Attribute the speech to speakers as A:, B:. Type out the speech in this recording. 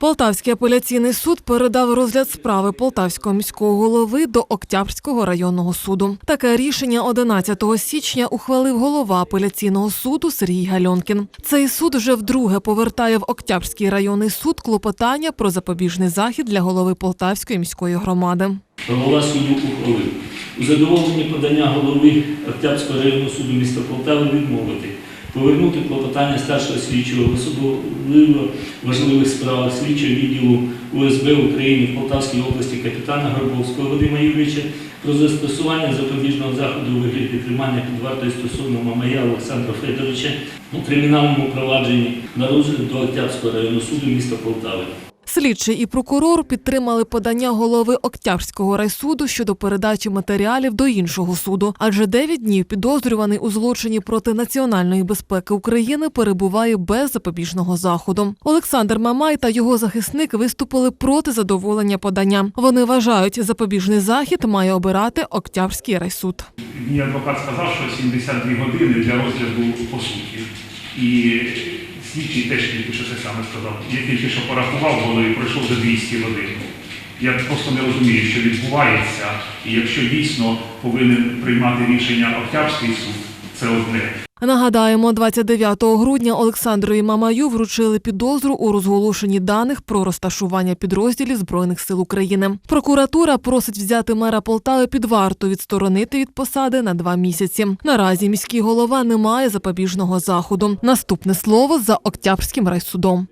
A: Полтавський апеляційний суд передав розгляд справи полтавського міського голови до Октябрського районного суду. Таке рішення 11 січня ухвалив голова апеляційного суду Сергій Гальонкін. Цей суд вже вдруге повертає в Октябрський районний суд клопотання про запобіжний захід для голови Полтавської міської громади.
B: Голова суду ухвалив. У задоволенні подання голови Октябрського районного суду міста Полтави відмовити. Повернути клопотання старшого слідчого в особливо важливих справах слідчого відділу УСБ України в Полтавській області капітана Горбовського Вадима Юрійовича про застосування запобіжного заходу у вигляді тримання під вартою стосовно Мамая Олександра Федоровича у кримінальному провадженні на розгляд до Октябрського районного суду міста Полтави.
A: Слідчий і прокурор підтримали подання голови Октябрського райсуду щодо передачі матеріалів до іншого суду, адже 9 днів підозрюваний у злочині проти національної безпеки України перебуває без запобіжного заходу. Олександр Мамай та його захисник виступили проти задоволення подання. Вони вважають, запобіжний захід має обирати Октябрський райсуд.
C: Мій адвокат сказав, що 72 години для розгляду по суті. І слідчий теж тільки що це саме сказав. Я тільки що порахував воно і пройшло вже 200 годин. Я просто не розумію, що відбувається, і якщо дійсно повинен приймати рішення Октябрський суд, це одне.
A: Нагадаємо, 29 грудня Олександру і Мамаю вручили підозру у розголошенні даних про розташування підрозділів збройних сил України. Прокуратура просить взяти мера Полтави під варту, відсторонити від посади на два місяці. Наразі міський голова не має запобіжного заходу. Наступне слово за Октябрським райсудом.